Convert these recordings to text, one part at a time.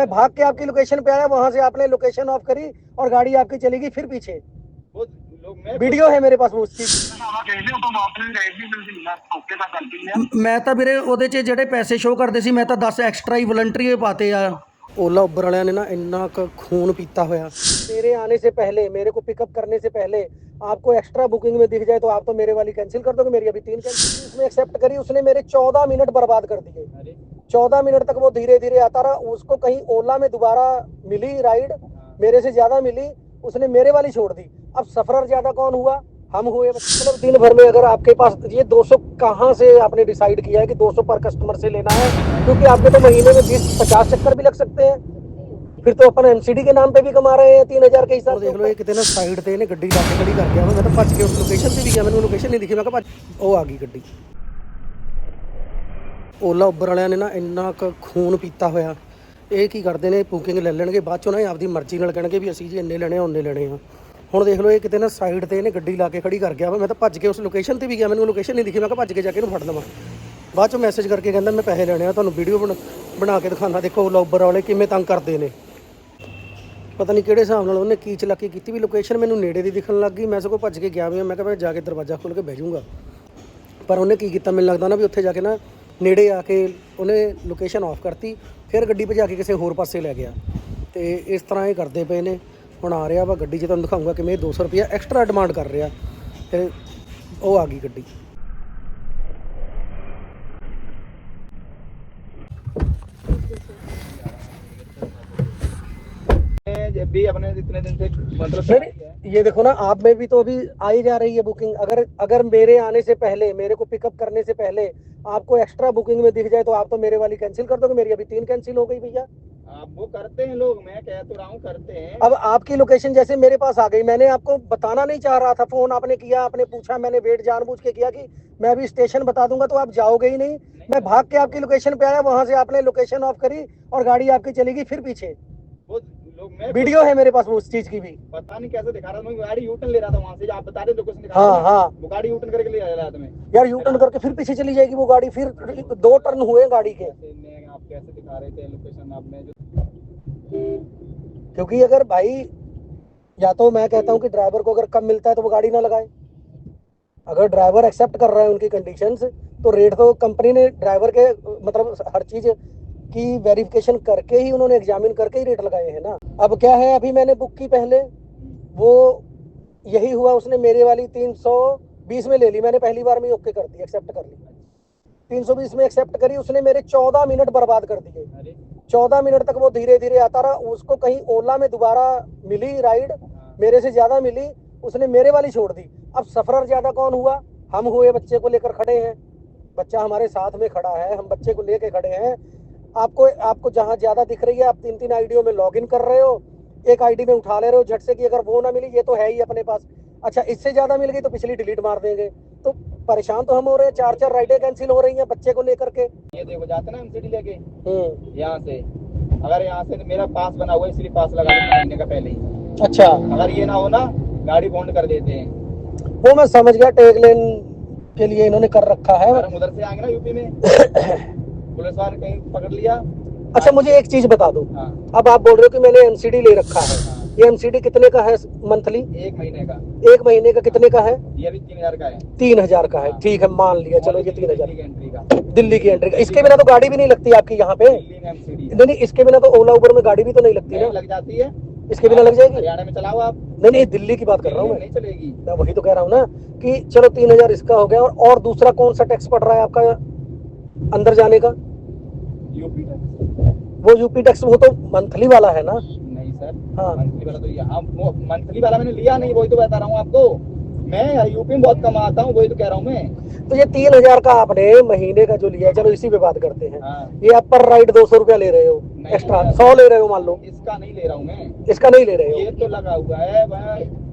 मैं भाग के आपकी लोकेशन पे आया वहां से आपने लोकेशन ऑफ करी और गाड़ी आपकी चली गई फिर पीछे वो लोग मैं वीडियो है मेरे पास वो उस चीज ਮੈਂ ਤਾਂ ਵੀਰੇ ਉਹਦੇ 'ਚ ਜਿਹੜੇ ਪੈਸੇ ਸ਼ੋਅ ਕਰਦੇ ਸੀ ਮੈਂ ਤਾਂ 10 ਐਕਸਟਰਾ ਹੀ ਵਲੰਟਰੀ ਪਾਤੇ ਆ ओला उबर वाले ने ना इन्ना क खून पीता होया मेरे आने से पहले मेरे को पिकअप करने से पहले आपको एक्स्ट्रा बुकिंग में दिख जाए तो आप तो मेरे वाली कैंसिल कर दोगे मेरी अभी तीन कैंसिल उसमें एक्सेप्ट करी उसने मेरे चौदह मिनट बर्बाद कर दिए अरे चौदह मिनट तक वो धीरे धीरे आता रहा। उसको कहीं ओला में दोबारा मिली राइड मेरे से ज़्यादा मिली उसने मेरे वाली छोड़ दी। अब सफरर ज़्यादा कौन हुआ? हम हुए। मतलब दिन भर में अगर आपके पास ये 200 सौ कहाँ से आपने डिसाइड किया है कि 200 पर कस्टमर से लेना है? क्योंकि आपके तो महीने में बीस पचास चक्कर भी लग सकते हैं। फिर तो अपन एमसीडी के नाम पे भी कमा रहे हैं तीन हज़ार के हिसाब से देख लो ये कितने साइड थे गड्डी लाके खड़ी करके मैं तो भज के उस लोकेशन से भी गया मैंने लोकेशन नहीं दिखी। मैं कहा आ गई गड्डी। ਓਲਾ ਉੱਬਰ ਵਾਲਿਆਂ ਨੇ ਨਾ ਇੰਨਾ ਕੁ ਖੂਨ ਪੀਤਾ ਹੋਇਆ। ਇਹ ਕੀ ਕਰਦੇ ਨੇ? ਬੁਕਿੰਗ ਲੈ ਲੈਣਗੇ, ਬਾਅਦ ਚੋਂ ਨਾ ਇਹ ਆਪਦੀ ਮਰਜ਼ੀ ਨਾਲ ਕਹਿਣਗੇ ਵੀ ਅਸੀਂ ਜੀ ਇੰਨੇ ਲੈਣੇ ਆ ਉਹਨੇ ਲੈਣੇ ਆ। ਹੁਣ ਦੇਖ ਲਓ, ਇਹ ਕਿਤੇ ਨਾ ਸਾਈਡ ਤੇ ਇਹਨੇ ਗੱਡੀ ਲਾ ਕੇ ਖੜੀ ਕਰ ਗਿਆ ਵਾ। ਮੈਂ ਤਾਂ ਭੱਜ ਕੇ ਉਸ ਲੋਕੇਸ਼ਨ ਤੇ ਵੀ ਗਿਆ, ਮੈਨੂੰ ਲੋਕੇਸ਼ਨ ਨਹੀਂ ਦਿਖੀ, ਮੈਂ ਕਿਹਾ ਭੱਜ ਕੇ ਜਾ ਕੇ ਇਹਨੂੰ ਫੜ ਲਵਾਂ। ਬਾਅਦ ਚੋਂ ਮੈਸੇਜ ਕਰਕੇ ਕਹਿੰਦਾ, ਮੈਂ ਪੈਸੇ ਲੈਣੇ ਆ, ਤੁਹਾਨੂੰ ਵੀਡੀਓ ਬਣਾ ਕੇ ਦਿਖਾਉਣਾ ਦੇਖੋ, ਓਲਾ ਉੱਬਰ ਵਾਲੇ ਕਿਵੇਂ ਤੰਗ ਕਰਦੇ ਨੇ। ਪਤਾ ਨਹੀਂ ਕਿਹੜੇ ਹਿਸਾਬ ਨਾਲ ਉਹਨੇ ਕੀ ਚਲਾਕੀ ਕੀਤੀ ਵੀ ਲੋਕੇਸ਼ਨ ਮੈਨੂੰ ਨੇੜੇ ਦੀ ਦਿਖਣ ਲੱਗ ਗਈ। ਮੈਂ ਸਗੋਂ ਭੱਜ ਕੇ ਗਿਆ ਵੀ ਹਾਂ। ਮੈਂ ਕਿਹਾ ਮੈਂ ਜਾ ਕੇ ਦਰਵਾਜ਼ਾ ਖੋਲ ਕੇ ਬਹਿ ਜਾਊਂਗਾ। ਪਰ ਉਹਨੇ ਕੀ ਕੀਤਾ? ਮੈਨੂੰ ਲੱਗਦਾ ਨਾ ਵੀ ਉੱਥੇ ਜਾ ਕੇ ਨਾ ਨੇੜੇ ਆ ਕੇ ਉਹਨੇ ਲੋਕੇਸ਼ਨ ਆਫ ਕਰਤੀ ਫਿਰ ਗੱਡੀ ਭਜਾ ਕੇ ਕਿਸੇ ਹੋਰ ਪਾਸੇ ਲੈ ਗਿਆ ਤੇ ਇਸ ਤਰ੍ਹਾਂ ਇਹ ਕਰਦੇ ਪਏ ਨੇ ਹੁਣ ਆ ਰਿਹਾ ਵਾ ਗੱਡੀ 'ਚ ਤੁਹਾਨੂੰ ਦਿਖਾਊਂਗਾ ਕਿਵੇਂ ਇਹ 200 ਰੁਪਇਆ ਐਕਸਟਰਾ ਡਿਮਾਂਡ ਕਰ ਰਿਹਾ ਤੇ ਉਹ ਆ ਗਈ ਗੱਡੀ मैं जब भी अपने इतने दिन से मतलब नहीं ये देखो ना आप में भी तो अभी आई जा रही है बुकिंग अगर अगर मेरे आने से पहले मेरे को पिकअप करने से पहले आपको एक्स्ट्रा बुकिंग में दिख जाए तो आप तो मेरे वाली कैंसिल कर दोगे मेरी अभी तीन कैंसिल हो गई भैया। आप वो करते हैं लोग मैं कह तो रहा हूँ करते हैं। अब आपकी लोकेशन जैसे मेरे पास आ गई मैंने आपको बताना नहीं चाह रहा था फ़ोन आपने किया आपने पूछा मैंने वेट जानबूझ के किया कि मैं अभी स्टेशन बता दूँगा तो आप जाओगे ही नहीं। मैं भाग के आपकी लोकेशन पे आया वहाँ से आपने लोकेशन ऑफ़ करी और गाड़ी आपकी चली गई फिर पीछे। वो वीडियो है मेरे पास वो उस चीज़ की भी। पता नहीं कैसे दिखा रहा था मैं गाड़ी यूटर्न ले रहा था वहाँ से जो आप बता रहे थे लोकेशन दिखा हाँ हाँ। वो गाड़ी यूटर्न करके ले आया था मैं। यार यू टर्न करके फिर पीछे चली जाएगी वो गाड़ी फिर दो टर्न हुए गाड़ी के। आप कैसे दिखा रहे थे लोकेशन आप में जो क्योंकि अगर भाई या तो मैं कहता हूँ कि ड्राइवर को अगर कम मिलता है तो वो गाड़ी ना लगाए। अगर ड्राइवर एक्सेप्ट कर रहा है उनकी कंडीशंस तो रेट तो कंपनी ने ड्राइवर के मतलब हर चीज़ की वेरिफिकेशन करके ही उन्होंने एग्जामिन करके ही रेट लगाए हैं ना। अब क्या है अभी मैंने बुक की पहले वो यही हुआ उसने मेरे वाली 320 में ले ली मैंने पहली बार में ओके कर दी एक्सेप्ट कर ली। 320 में एक्सेप्ट करी उसने मेरे 14 मिनट बर्बाद कर दिए। चौदह मिनट तक वो धीरे धीरे आता रहा उसको कहीं ओला में दोबारा मिली राइड मेरे से ज़्यादा मिली उसने मेरे वाली छोड़ दी। अब सफरर ज़्यादा कौन हुआ? हम हुए बच्चे को लेकर खड़े हैं। बच्चा हमारे साथ में खड़ा है हम बच्चे को लेके खड़े हैं आपको आपको जहाँ ज़्यादा दिख रही है आप तीन तीन आईडियो में लॉग इन कर रहे हो एक आईडी में उठा ले रहे हो झट से कि अगर वो ना मिली ये तो है ही अपने पास। अच्छा इससे ज़्यादा मिल गई तो पिछली डिलीट मार देंगे। तो परेशान तो हम हो रहे हैं चार चार राइडें कैंसिल हो रही हैं बच्चे को लेकर के। ये देखो जाते ना एमसीडी लेके। हम्म। यहाँ से। अगर यहाँ से मेरा पास बना हुआ इसलिए पास लगा महीने का पहले ही। अच्छा। अगर ये ना हो ना गाड़ी बॉन्ड कर देते हैं। वो मैं समझ गया टेक लेन के लिए इन्होंने कर रखा है। उधर से आएँगे ना यूपी में पुलिस वाले कहीं पकड़ लिया? अच्छा मुझे एक चीज़ बता दो। हाँ। अब आप बोल रहे हो कि मैंने एमसीडी ले रखा है। हाँ, ये एमसीडी कितने का है मंथली? एक महीने का। एक महीने का कितने का है? ये भी तीन हज़ार का है। तीन हज़ार का है। ठीक है मान लिया। चलो ये तीन हज़ार। दिल्ली की एंट्री का। इसके बिना तो गाड़ी भी नहीं लगती आपकी यहाँ पे। नहीं नहीं इसके बिना तो ओला उबर में गाड़ी भी तो नहीं लगती ना। लग जाती है। इसके बिना लग जाएगी? हरियाणा में चलाओ आप। नहीं नहीं दिल्ली की बात कर रहा हूँ मैं नहीं चलेगी। मैं वही तो कह रहा हूँ ना कि चलो तीन हज़ार इसका हो गया। और, और दूसरा कौन सा टैक्स पड़ रहा है आपका अंदर जाने का? यूपी वो यूपी टैक्स वो तो मंथली वाला है ना? नहीं सर हाँ। मंथली वाला तो यहाँ मंथली वाला मैंने लिया नहीं वही तो बता रहा हूँ आपको। मैं यूपी में बहुत कमाता हूँ वही तो कह रहा हूँ मैं। तो ये तीन हज़ार का आपने महीने का जो लिया है चलो इसी पे बात करते हैं। हाँ। ये आप पर राइड दो सौ रुपया ले रहे हो एक्स्ट्रा सौ ले रहे हो मान लो। इसका नहीं ले रहा हूँ मैं। इसका नहीं ले रहे ये तो लगा हुआ है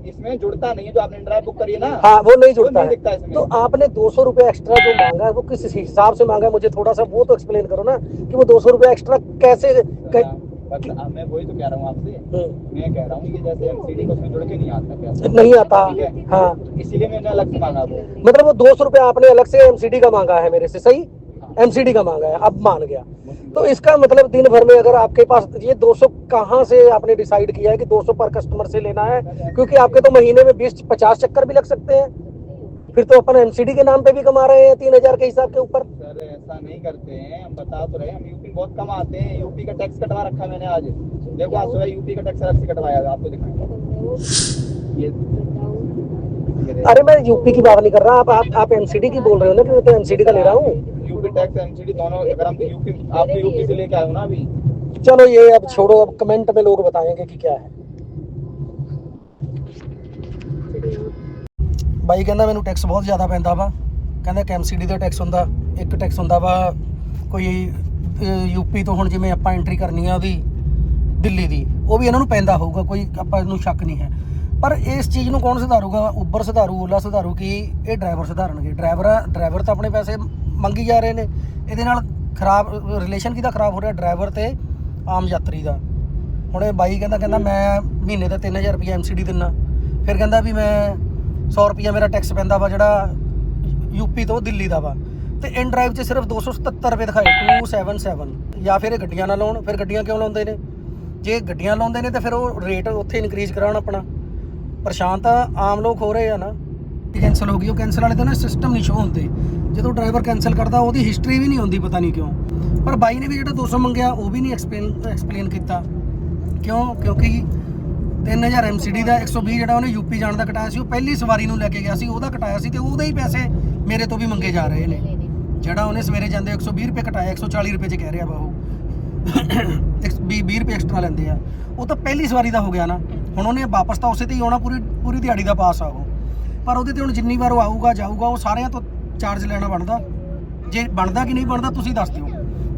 इसमें जुड़ता नहीं है जो आपने ड्राइव बुक करी है ना हाँ वो नहीं वो जुड़ता नहीं है। तो आपने दो सौ रुपया एक्स्ट्रा जो मांगा है वो किस हिसाब से मांगा है? मुझे थोड़ा सा वो तो एक्सप्लेन करो ना कि वो दो सौ रुपया एक्स्ट्रा कैसे कै... हाँ, मैं वही तो कह रहा हूँ आपसे। हम्म, मैं कह रहा हूँ कि जैसे एमसीडी को उसमें जुड़ के नहीं आता पैसा। नहीं आता हाँ? इसीलिए मैंने अलग से मांगा वो। मतलब वो दो सौ रुपया आपने अलग से एमसीडी का मांगा है मेरे से सही? एमसीडी का मांगा है अब मान गया। तो इसका मतलब दिन भर में अगर आपके पास ये 200 कहाँ से आपने डिसाइड किया है कि 200 पर कस्टमर से लेना है? क्योंकि आपके तो महीने में 20 50 चक्कर भी लग सकते हैं। फिर तो अपन एमसीडी के नाम पे भी कमा रहे हैं तीन हज़ार के हिसाब के ऊपर। सर ऐसा नहीं करते हैं हम बता तो रहे हैं। हम यूपी बहुत कम आते हैं। यूपी का टैक्स कटवा रखा मैंने आज। देखो आज सुबह यूपी का टैक्स अलग से कटवाया आपको दिखाएँगे। अरे मैं यूपी की बात नहीं कर रहा आप आप, आप एमसीडी की बोल रहे हो ना कि मैं तो एमसीडी का ले रहा हूँ? यूपी टैक्स एमसीडी दोनों अगर हम यूपी आप भी यूपी से लेके आए हो ना अभी चलो ये अब छोड़ो अब कमेंट में लोग बताएंगे कि क्या है ਬਾਈ ਕਹਿੰਦਾ ਮੈਨੂੰ ਟੈਕਸ ਬਹੁਤ ਜ਼ਿਆਦਾ ਪੈਂਦਾ ਵਾ ਕਹਿੰਦਾ ਕੈਮਸੀਡੀ ਦਾ ਟੈਕਸ ਹੁੰਦਾ ਇੱਕ ਟੈਕਸ ਹੁੰਦਾ ਵਾ ਕੋਈ ਯੂਪੀ ਤੋਂ ਹੁਣ ਜਿਵੇਂ ਆਪਾਂ ਐਂਟਰੀ ਕਰਨੀ ਆ ਉਹਦੀ ਦਿੱਲੀ ਦੀ ਉਹ ਵੀ ਇਹਨਾਂ ਨੂੰ ਪੈਂਦਾ ਹੋਊਗਾ ਕੋਈ ਆਪਾਂ ਨੂੰ ਸ਼ੱਕ ਨਹੀਂ ਹੈ ਪਰ ਇਸ ਚੀਜ਼ ਨੂੰ ਕੌਣ ਸੁਧਾਰੂਗਾ ਉਬਰ ਸੁਧਾਰੂ ਓਲਾ ਸੁਧਾਰੂ ਕੀ ਇਹ ਡਰਾਈਵਰ ਸੁਧਾਰਨਗੇ ਡਰਾਈਵਰ ਡਰਾਈਵਰ ਤਾਂ ਆਪਣੇ ਪੈਸੇ ਮੰਗੀ ਜਾ ਰਹੇ ਨੇ। ਇਹਦੇ ਨਾਲ ਖਰਾਬ ਰਿਲੇਸ਼ਨ ਕਿਹਦਾ ਖਰਾਬ ਹੋ ਰਿਹਾ? ਡਰਾਈਵਰ ਤੇ ਆਮ ਯਾਤਰੀ ਦਾ। ਹੁਣ ਇਹ ਬਾਈ ਕਹਿੰਦਾ ਕਹਿੰਦਾ ਮੈਂ ਮਹੀਨੇ ਦਾ 3000 ਰੁਪਏ ਐਮਸੀਡੀ ਦਿੰਨਾ। ਫਿਰ ਕਹਿੰਦਾ ਵੀ ਮੈਂ 100 ਰੁਪਏ ਮੇਰਾ ਟੈਕਸ ਪੈਂਦਾ ਵਾ, ਜਿਹੜਾ ਯੂਪੀ ਤੋਂ ਦਿੱਲੀ ਦਾ ਵਾ। ਤੇ ਇਨ ਡਰਾਈਵ 'ਚ ਸਿਰਫ 277 ਰੁਪਏ ਦਿਖਾਏ 277 ਜਾਂ ਫਿਰ ਇਹ ਗੱਡੀਆਂ ਨਾ ਲਾਉਣ ਫਿਰ ਗੱਡੀਆਂ ਕਿਉਂ ਲਾਉਂਦੇ ਨੇ? ਜੇ ਗੱਡੀਆਂ ਲਾਉਂਦੇ ਨੇ ਤਾਂ ਫਿਰ ਉਹ ਰੇਟ ਉੱਥੇ ਇਨਕਰੀਜ਼ ਕਰਾਉਣ ਆਪਣਾ। ਪਰੇਸ਼ਾਨ ਤਾਂ ਆਮ ਲੋਕ ਹੋ ਰਹੇ ਆ ਨਾ। ਕੈਨਸਲ ਹੋ ਗਈ, ਉਹ ਕੈਨਸਲ ਵਾਲੇ ਤਾਂ ਨਾ ਸਿਸਟਮ ਨਹੀਂ ਸ਼ੋ ਹੁੰਦੇ। ਜਦੋਂ ਡਰਾਈਵਰ ਕੈਨਸਲ ਕਰਦਾ, ਉਹਦੀ ਹਿਸਟਰੀ ਵੀ ਨਹੀਂ ਹੁੰਦੀ ਪਤਾ ਨਹੀਂ ਕਿਉਂ। ਪਰ ਬਾਈ ਨੇ ਵੀ ਜਿਹੜਾ 200 ਮੰਗਿਆ, ਉਹ ਵੀ ਨਹੀਂ ਐਕਸਪਲੇਨ ਐਕਸਪਲੇਨ ਕੀਤਾ। ਕਿਉਂ? ਕਿਉਂਕਿ 3000 ਐਮਸੀਡੀ ਦਾ 120 ਜਿਹੜਾ ਉਹਨੇ ਯੂਪੀ ਜਾਣ ਦਾ ਕਟਾਇਆ ਸੀ, ਉਹ ਪਹਿਲੀ ਸਵਾਰੀ ਨੂੰ ਲੈ ਕੇ ਗਿਆ ਸੀ, ਉਹਦਾ ਕਟਾਇਆ ਸੀ ਤੇ ਉਹਦੇ ਹੀ ਪੈਸੇ ਮੇਰੇ ਤੋਂ ਵੀ ਮੰਗੇ ਜਾ ਰਹੇ ਨੇ। ਜਿਹੜਾ ਉਹਨੇ ਸਵੇਰੇ ਜਾਂਦੇ 120 ਰੁਪਏ ਕਟਾਇਆ 140 ਰੁਪਏ ਚ ਕਹਿ ਰਿਹਾ ਵਾ ਉਹ। 20 20 ਰੁਪਏ ਐਕਸਟਰਾ ਲੈਂਦੇ ਆ। ਉਹ ਤਾਂ ਪਹਿਲੀ ਸਵਾਰੀ ਦਾ ਹੋ ਗਿਆ ਨਾ। ਹੁਣ ਉਹਨੇ ਵਾਪਸ ਤਾਂ ਉਸੇ ਤੇ ਹੀ ਆਉਣਾ, ਪੂਰੀ ਪੂਰੀ ਦਿਹਾੜੀ ਦਾ ਪਾਸ ਆ ਉਹ। ਪਰ ਉਹਦੇ ਤੇ ਹੁਣ ਜਿੰਨੀ ਵਾਰ ਉਹ ਆਊਗਾ, ਜਾਊਗਾ, ਉਹ ਸਾਰਿਆਂ ਤੋਂ ਚਾਰਜ ਲੈਣਾ ਬਣਦਾ। ਜੇ ਬਣਦਾ ਕਿ ਨਹੀਂ ਬਣਦਾ ਤੁਸੀਂ ਦੱਸ ਦਿਓ।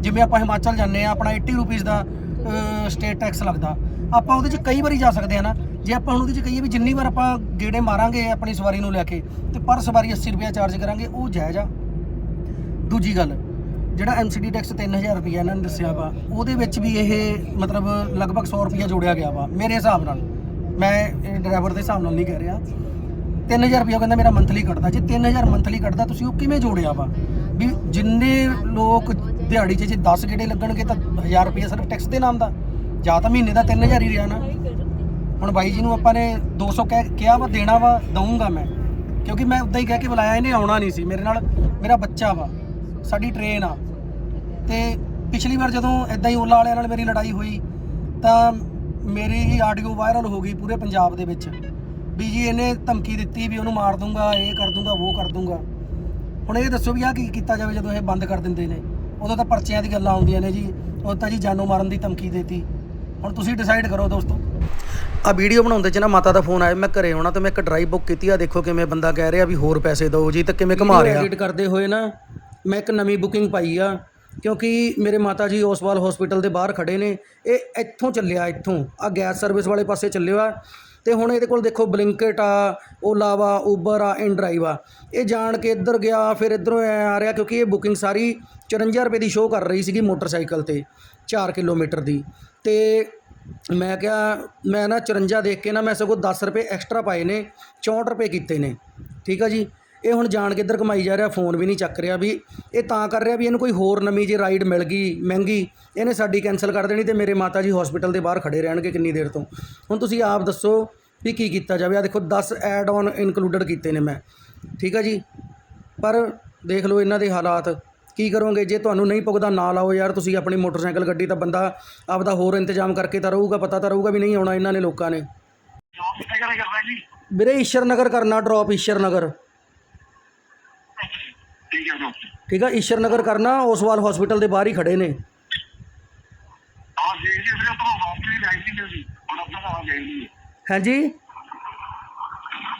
ਜਿਵੇਂ ਆਪਾਂ ਹਿਮਾਚਲ ਜਾਂਦੇ ਆ ਆਪਣਾ 80 ਰੁਪਏ ਦਾ ਸਟੇਟ ਟੈਕਸ ਲੱਗਦਾ। ਆਪਾਂ ਉਹਦੇ 'ਚ ਕਈ ਵਾਰੀ ਜਾ ਸਕਦੇ ਆ ਨਾ। ਜੇ ਆਪਾਂ ਹੁਣ ਉਹਦੇ 'ਚ ਕਹੀਏ ਵੀ ਜਿੰਨੀ ਵਾਰ ਆਪਾਂ ਗੇੜੇ ਮਾਰਾਂਗੇ ਆਪਣੀ ਸਵਾਰੀ ਨੂੰ ਲੈ ਕੇ, ਤੇ ਪਰ ਸਵਾਰੀ 80 ਰੁਪਏ ਚਾਰਜ ਕਰਾਂਗੇ, ਉਹ ਜਾਇਜ਼ ਆ। ਦੂਜੀ ਗੱਲ, ਜਿਹੜਾ ਐਮਸੀਡੀ ਟੈਕਸ 3000 ਰੁਪਏ ਇਹਨਾਂ ਨੇ ਦੱਸਿਆ ਵਾ, ਉਹਦੇ ਵਿੱਚ ਵੀ ਇਹ ਮਤਲਬ ਲਗਭਗ 100 ਰੁਪਏ ਜੋੜਿਆ ਗਿਆ ਵਾ, ਮੇਰੇ ਹਿਸਾਬ ਨਾਲ। ਮੈਂ ਡਰਾਈਵਰ ਦੇ ਹਿਸਾਬ ਨਾਲ ਨਹੀਂ ਕਹਿ ਰਿਹਾ। 3000 ਰੁਪਏ ਕਹਿੰਦਾ ਮੇਰਾ ਮੰਥਲੀ ਕੱਟਦਾ ਜੇ 3000 ਮੰਥਲੀ ਕੱਟਦਾ ਤੁਸੀਂ ਉਹ ਕਿਵੇਂ ਜੋੜਿਆ ਵਾ? ਵੀ ਜਿੰਨੇ ਲੋਕ ਦਿਹਾੜੀ 'ਚ ਜੇ 10 ਗੇੜੇ ਲੱਗਣਗੇ ਤਾਂ 1000 ਰੁਪਏ ਸਿਰਫ ਟੈਕਸ ਦੇ ਨਾਮ ਦਾ। ਜਾਂ ਤਾਂ ਮਹੀਨੇ ਦਾ 3000 ਹੀ ਰਿਹਾ ਨਾ। ਹੁਣ ਬਾਈ ਜੀ ਨੂੰ ਆਪਾਂ ਨੇ 200 ਕਹਿ, ਕਿਹਾ ਵਾ, ਦੇਣਾ ਵਾ, ਦਊਂਗਾ ਮੈਂ। ਕਿਉਂਕਿ ਮੈਂ ਉਦਾਂ ਹੀ ਕਹਿ ਕੇ ਬੁਲਾਇਆ, ਇਹਨੇ ਆਉਣਾ ਨਹੀਂ ਸੀ। ਮੇਰੇ ਨਾਲ ਮੇਰਾ ਬੱਚਾ ਵਾ, ਸਾਡੀ ਟ੍ਰੇਨ ਆ। ਤੇ ਪਿਛਲੀ ਵਾਰ ਜਦੋਂ ਇਦਾਂ ਹੀ ਓਲਾ ਵਾਲਿਆਂ ਨਾਲ ਮੇਰੀ ਲੜਾਈ ਹੋਈ, ਤਾਂ ਮੇਰੀ ਹੀ ਆਡੀਓ ਵਾਇਰਲ ਹੋ ਗਈ ਪੂਰੇ ਪੰਜਾਬ ਦੇ ਵਿੱਚ। ਵੀ ਜੀ ਇਹਨੇ ਧਮਕੀ ਦਿੱਤੀ ਵੀ ਉਹਨੂੰ ਮਾਰ ਦੂੰਗਾ, ਇਹ ਕਰ ਦੂੰਗਾ, ਉਹ ਕਰ ਦੂੰਗਾ। ਹੁਣ ਇਹ ਦੱਸੋ ਵੀ ਆ ਕੀ ਕੀਤਾ ਜਾਵੇ ਜਦੋਂ ਇਹ ਬੰਦ ਕਰ ਦਿੰਦੇ ਨੇ? ਉਦੋਂ ਤਾਂ ਪਰਚਿਆਂ ਦੀ ਗੱਲਾਂ ਆਉਂਦੀਆਂ ਨੇ ਜੀ। ਉਹ ਤਾਂ ਜੀ ਜਾਨੋਂ ਮਾਰਨ ਦੀ ਧਮਕੀ ਦੇਤੀ। ਹੁਣ ਤੁਸੀਂ ਡਿਸਾਈਡ ਕਰੋ ਦੋਸਤੋ। ਆ ਵੀਡੀਓ ਬਣਾਉਂਦੇ ਚ ਨਾ ਮਾਤਾ ਦਾ ਫੋਨ ਆਇਆ, ਮੈਂ ਘਰੇ ਆਉਣਾ ਤੇ ਮੈਂ ਇੱਕ ਡਰਾਈਵ ਬੁੱਕ ਕੀਤੀ ਆ ਦੇਖੋ ਕਿਵੇਂ ਬੰਦਾ ਕਹਿ ਰਿਹਾ ਵੀ ਹੋਰ ਪੈਸੇ ਦਿਓ ਜੀ ਤੇ ਕਿਵੇਂ ਘੁਮਾ ਰਿਹਾ। ਐਡਿਟ ਕਰਦੇ ਹੋਏ ਨਾ, ਮੈਂ ਇੱਕ ਨਵੀਂ ਬੁਕਿੰਗ ਪਾਈ ਆ, ਕਿਉਂਕਿ ਮੇਰੇ ਮਾਤਾ ਜੀ ਓਸਵਾਲ ਹਸਪੀਟਲ ਦੇ ਬਾਹਰ ਖੜੇ ਨੇ। ਇਹ ਇੱਥੋਂ ਚੱਲਿਆ, ਇੱਥੋਂ। ਆ ਗੈਸ ਸਰਵਿਸ ਵਾਲੇ ਪਾਸੇ ਚੱਲਿਆ ਅਤੇ ਹੁਣ ਇਹਦੇ ਕੋਲ ਦੇਖੋ ਬਲਿੰਕਟ ਆ ਓਲਾ ਵਾ ਉਬਰ ਆ ਇਨ ਡਰਾਈਵ ਆ। ਇਹ ਜਾਣ ਕੇ ਇੱਧਰ ਗਿਆ, ਫਿਰ ਇੱਧਰੋਂ ਐ ਆ ਰਿਹਾ ਕਿਉਂਕਿ ਇਹ ਬੁਕਿੰਗ ਸਾਰੀ 54 ਰੁਪਏ ਦੀ ਸ਼ੋਅ ਕਰ ਰਹੀ ਸੀਗੀ ਮੋਟਰਸਾਈਕਲ ਤੇ 4 ਕਿਲੋਮੀਟਰ ਦੀ। ਤੇ ਮੈਂ ਕਿਹਾ, ਮੈਂ ਨਾ 54 ਦੇਖ ਕੇ ਨਾ ਮੈਂ ਸਗੋਂ 10 ਰੁਪਏ ਐਕਸਟਰਾ ਪਾਏ ਨੇ 64 ਰੁਪਏ ਕੀਤੇ ਨੇ। ਠੀਕ ਆ ਜੀ? ਇਹ ਹੁਣ ਜਾਣ ਕੇ ਇੱਧਰ ਕਮਾਈ ਜਾ ਰਿਹਾ ਫੋਨ ਵੀ ਨਹੀਂ ਚੱਕ ਰਿਹਾ ਵੀ ਇਹ ਤਾਂ ਕਰ ਰਿਹਾ ਵੀ ਇਹਨੂੰ ਕੋਈ ਹੋਰ ਨਵੀਂ ਜੀ ਰਾਈਡ ਮਿਲ ਗਈ ਮਹਿੰਗੀ ਇਹਨੇ ਸਾਡੀ ਕੈਨਸਲ ਕਰ ਦੇਣੀ ਤੇ ਮੇਰੇ ਮਾਤਾ ਜੀ ਹਸਪੀਟਲ ਦੇ ਬਾਹਰ ਖੜੇ ਰਹਿਣਗੇ ਕਿੰਨੀ ਦੇਰ ਤੋਂ। ਹੁਣ ਤੁਸੀਂ ਆਪ ਦੱਸੋ ਵੀ ਕੀ ਕੀਤਾ ਜਾਵੇ। ਆ ਦੇਖੋ 10 ਐਡ ਆਨ ਇਨਕਲੂਡਡ ਕੀਤੇ ਨੇ ਮੈਂ। ਠੀਕ ਆ ਜੀ? ਪਰ ਦੇਖ ਲਓ ਇਹਨਾਂ ਦੇ ਹਾਲਾਤ। ਕੀ ਕਰੋਗੇ? ਜੇ ਤੁਹਾਨੂੰ ਨਹੀਂ ਪੁੱਗਦਾ ਨਾ ਲਾਓ ਯਾਰ। ਤੁਸੀਂ ਆਪਣੀ ਮੋਟਰਸਾਈਕਲ ਗੱਡੀ ਤਾਂ ਬੰਦਾ ਆਪਦਾ ਹੋਰ ਇੰਤਜ਼ਾਮ ਕਰਕੇ ਤਾਂ ਰਹੂਗਾ ਪਤਾ ਤਾਂ ਰਹੂਗਾ ਵੀ ਨਹੀਂ ਆਉਣਾ ਇਹਨਾਂ ਨੇ ਲੋਕਾਂ ਨੇ। ਵੀਰੇ ਈਸ਼ਰ ਨਗਰ ਕਰਨਾ ਡ੍ਰੌਪ ਈਸ਼ਰ ਨਗਰ ਠੀਕ ਹੈ bro। ਨਗਰ ਕਰਨਾ ਉਸਵਾਲ ਹਸਪੀਟਲ ਦੇ ਬਾਹਰ ਹੀ ਖੜੇ ਨੇ। ਹਾਂ ਜੀ ਜੀ ਵੀਰੇ ਤੁਹਾਨੂੰ ਵਾਪਰੀ ਲਾਈ ਸੀ ਜੀ ਹੁਣ ਆਪਣਾ ਸਾਰਾ ਗਈ ਜੀ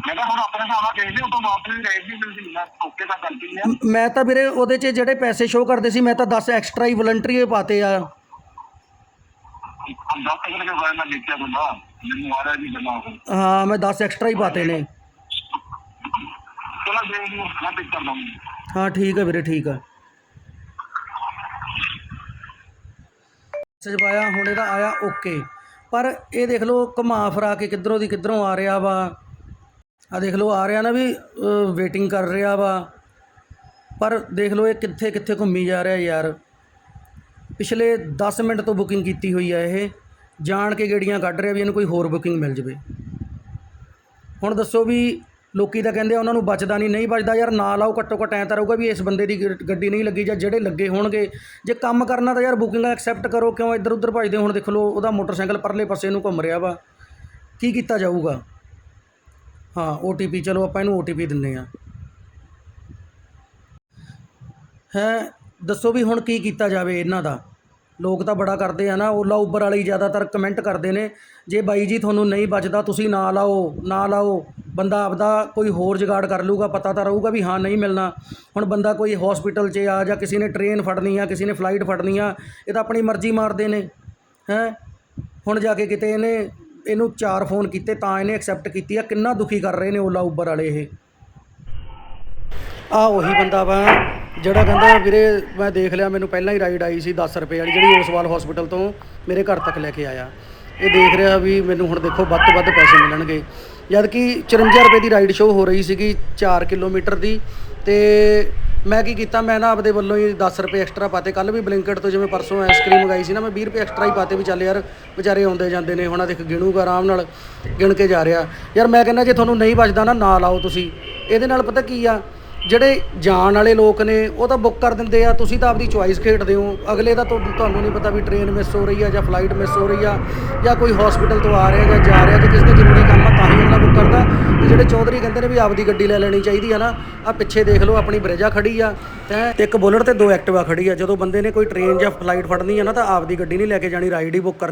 ਮੈਂ ਕਿਹਾ ਹੁਣ ਆਪਣਾ ਸਾਰਾ ਗਈ ਸੀ ਉਦੋਂ ਵਾਪਰੀ ਲਾਈ ਸੀ ਜੀ ਮੈਂ ਓਕੇ ਤਾਂ ਕਰਦੀ ਆ। ਮ- ਮੈਂ ਤਾਂ ਵੀਰੇ ਉਹਦੇ 'ਚ ਜਿਹੜੇ ਪੈਸੇ ਸ਼ੋਅ ਕਰਦੇ ਸੀ ਮੈਂ ਤਾਂ 10 ਐਕਸਟਰਾ ਹੀ ਵਲੰਟਰੀ ਪਾਤੇ ਆ। ਅੰਦਰ ਤੱਕ ਲਗੇ ਹੋਇਆ ਮੈਂ ਲਿਖਿਆ ਬੰਦਾ ਮੈਨੂੰ ਆ ਜੀ ਜਮਾ ਹਾਂ ਮੈਂ 10 ਐਕਸਟਰਾ ਹੀ ਪਾਤੇ ਨੇ। ਚਲੋ ਜੀ ਮੈਂ ਪਿਕ ਕਰ ਲਵਾਂਗਾ ਹਾਂ, ਠੀਕ ਆ ਵੀਰੇ, ਠੀਕ ਆ। ਮੈਸੇਜ ਪਾਇਆ, ਹੁਣ ਇਹਦਾ ਆਇਆ ਓਕੇ ਪਰ ਇਹ ਦੇਖ ਲਓ, ਘੁਮਾ ਫਰਾ ਕੇ ਕਿੱਧਰੋਂ ਦੀ ਕਿੱਧਰੋਂ ਆ ਰਿਹਾ ਵਾ। ਆ ਦੇਖ ਲਓ, ਆ ਰਿਹਾ ਨਾ ਵੀ ਵੇਟਿੰਗ ਕਰ ਰਿਹਾ ਵਾ। ਪਰ ਦੇਖ ਲਓ, ਇਹ ਕਿੱਥੇ ਕਿੱਥੇ ਘੁੰਮੀ ਜਾ ਰਿਹਾ ਯਾਰ। ਪਿਛਲੇ 10 ਮਿੰਟ ਤੋਂ ਬੁਕਿੰਗ ਕੀਤੀ ਹੋਈ ਆ ਇਹ। ਜਾਣ ਕੇ ਗੇੜੀਆਂ ਕੱਢ ਰਿਹਾ ਵੀ ਇਹਨੂੰ ਕੋਈ ਹੋਰ ਬੁਕਿੰਗ ਮਿਲ ਜਵੇ। ਹੁਣ ਦੱਸੋ ਵੀ ਲੋਕੀ ਤਾਂ ਕਹਿੰਦੇ ਆ ਉਹਨਾਂ ਨੂੰ ਬਚਦਾ ਨਹੀਂ ਨਹੀਂ ਬਚਦਾ ਯਾਰ ਨਾ ਲਾਓ ਘੱਟੋ ਘੱਟ ਐਂ ਤਾਂ ਰਹੂਗਾ ਵੀ ਇਸ ਬੰਦੇ ਦੀ ਗ- ਗੱਡੀ ਨਹੀਂ ਲੱਗੀ ਜਾਂ ਜਿਹੜੇ ਲੱਗੇ ਹੋਣਗੇ। ਜੇ ਕੰਮ ਕਰਨਾ ਤਾਂ ਯਾਰ ਬੁਕਿੰਗ ਐਕਸੈਪਟ ਕਰੋ, ਕਿਉਂ ਇੱਧਰ ਉੱਧਰ ਭਜਦੇ ਹੁਣ? ਦੇਖ ਲਓ, ਉਹਦਾ ਮੋਟਰਸਾਈਕਲ ਪਰਲੇ ਪਾਸੇ ਨੂੰ ਘੁੰਮ ਰਿਹਾ ਵਾ। ਕੀ ਕੀਤਾ ਜਾਊਗਾ? ਹਾਂ OTP ਚਲੋ ਆਪਾਂ ਇਹਨੂੰ OTP ਦਿੰਨੇ ਆ ਹੈ। ਦੱਸੋ ਵੀ ਹੁਣ ਕੀ ਕੀਤਾ ਜਾਵੇ ਇਹਨਾਂ ਦਾ? ਲੋਕ ਤਾਂ ਬੜਾ ਕਰਦੇ ਆ ਨਾ ਓਲਾ ਉਬਰ ਵਾਲੇ ਹੀ ਜ਼ਿਆਦਾਤਰ ਕਮੈਂਟ ਕਰਦੇ ਨੇ, ਜੇ ਬਾਈ ਜੀ ਤੁਹਾਨੂੰ ਨਹੀਂ ਬਚਦਾ, ਤੁਸੀਂ ਨਾ ਲਾਓ ਨਾ ਲਾਓ ਬੰਦਾ ਆਪਦਾ ਕੋਈ ਹੋਰ ਜੁਗਾੜ ਕਰ ਲੂਗਾ ਪਤਾ ਤਾਂ ਰਹੂਗਾ ਵੀ ਹਾਂ, ਨਹੀਂ ਮਿਲਣਾ। ਹੁਣ ਬੰਦਾ ਕੋਈ ਹਸਪੀਟਲ 'ਚ ਆ ਜਾਂ ਕਿਸੇ ਨੇ ਟ੍ਰੇਨ ਫੜਨੀ ਆ, ਕਿਸੇ ਨੇ ਫਲਾਈਟ ਫੜਨੀ ਆ, ਇਹ ਤਾਂ ਆਪਣੀ ਮਰਜ਼ੀ ਮਾਰਦੇ ਨੇ, ਹੈ? ਹੁਣ ਜਾ ਕੇ ਕਿਤੇ ਇਹਨੇ, ਇਹਨੂੰ ਚਾਰ ਫੋਨ ਕੀਤੇ ਤਾਂ ਇਹਨੇ ਐਕਸੈਪਟ ਕੀਤੀ ਆ, ਕਿੰਨਾ ਦੁਖੀ ਕਰ ਰਹੇ ਨੇ ਓਲਾ ਉਬਰ ਵਾਲੇ ਇਹ। ਆ ਉਹੀ ਬੰਦਾ ਵਾ, ਜਿਹੜਾ ਕਹਿੰਦਾ, ਵੀਰੇ ਮੈਂ ਦੇਖ ਲਿਆ, ਮੈਨੂੰ ਪਹਿਲਾਂ ਹੀ ਰਾਈਡ ਆਈ ਸੀ 10 ਰੁਪਏ ਵਾਲੀ, ਜਿਹੜੀ ਓਸਵਾਲ ਹਸਪੀਟਲ ਤੋਂ ਮੇਰੇ ਘਰ ਤੱਕ ਲੈ ਕੇ ਆਇਆ। ਇਹ ਦੇਖ ਰਿਹਾ ਵੀ ਮੈਨੂੰ ਹੁਣ ਦੇਖੋ ਵੱਧ ਤੋਂ ਵੱਧ ਪੈਸੇ ਮਿਲਣਗੇ। ਜਦ ਕਿ 54 ਰੁਪਏ ਦੀ ਰਾਈਡ ਸ਼ੋਅ ਹੋ ਰਹੀ ਸੀਗੀ 4 ਕਿਲੋਮੀਟਰ ਦੀ ਤੇ ਮੈਂ ਕੀ ਕੀਤਾ, ਮੈਂ ਨਾ ਆਪਦੇ ਵੱਲੋਂ ਹੀ 10 ਰੁਪਏ ਐਕਸਟਰਾ ਪਾਤੇ। ਕੱਲ ਵੀ ਬਲਿੰਕਟ ਤੋਂ ਜਿਵੇਂ ਪਰਸੋਂ ਆਈਸਕ੍ਰੀਮ ਮੰਗਾਈ ਸੀ ਨਾ, ਮੈਂ 20 ਰੁਪਏ ਐਕਸਟਰਾ ਹੀ ਪਾਤੇ ਵੀ ਚੱਲ ਯਾਰ, ਵਿਚਾਰੇ ਆਉਂਦੇ ਜਾਂਦੇ ਨੇ, ਹੁਣ ਦੇਖ ਗਿਣੂਗਾ ਆਰਾਮ ਨਾਲ, ਗਿਣ ਕੇ ਜਾ ਰਿਹਾ। ਯਾਰ ਮੈਂ ਕਹਿੰਦਾ, ਜੇ ਤੁਹਾਨੂੰ ਨਹੀਂ ਬਚਦਾ ਨਾ ਨਾ ਲਾਓ ਤੁਸੀਂ। ਇਹਦੇ ਨਾਲ ਪਤਾ ਕੀ ਆ ਜਿਹੜੇ ਜਾਣ ਵਾਲੇ ਲੋਕ ਨੇ, ਉਹ ਤਾਂ ਬੁੱਕ ਕਰ ਦਿੰਦੇ ਆ, ਤੁਸੀਂ ਤਾਂ ਆਪਦੀ ਚੁਆਇਸ ਖੇਡਦੇ ਹੋ। ਅਗਲੇ ਦਾ ਤੁਹਾ- ਤੁਹਾਨੂੰ ਨਹੀਂ ਪਤਾ ਵੀ ਟ੍ਰੇਨ ਮਿਸ ਹੋ ਰਹੀ ਆ ਜਾਂ ਫਲਾਈਟ ਮਿਸ ਹੋ ਰਹੀ ਆ, ਜਾਂ ਕੋਈ ਹਸਪੀਟਲ ਤੋਂ ਆ ਰਿਹਾ ਜਾਂ ਜਾ ਰਿਹਾ ਜੇ ਕਿਸੇ ਦਾ ਜ਼ਰੂਰੀ ਕੰਮ ਆ, ਤਾਂ ਹੀ ਅਗਲਾ ਬੁੱਕ ਕਰਦਾ। ਤੇ ਜਿਹੜੇ ਚੌਧਰੀ ਕਹਿੰਦੇ ਨੇ ਵੀ ਆਪਦੀ ਗੱਡੀ ਲੈ ਲੈਣੀ ਚਾਹੀਦੀ ਆ ਨਾ ਆ ਪਿੱਛੇ ਦੇਖ ਲਓ, ਆਪਣੀ ਬਰੇਜਾ ਖੜੀ ਆ, ਹੈਂ। ਤੇ ਇੱਕ ਬੁਲਟ ਤੇ ਦੋ ਐਕਟਿਵਾ ਖੜੀ ਆ, ਜਦੋਂ ਬੰਦੇ ਨੇ ਕੋਈ ਟ੍ਰੇਨ ਜਾਂ ਫਲਾਈਟ ਫੜਨੀ ਆ ਨਾ, ਤਾਂ ਆਪਦੀ ਗੱਡੀ ਨਹੀਂ ਲੈ ਕੇ ਜਾਣੀ ਰਾਈਡ ਹੀ ਬੁੱਕ ਕਰ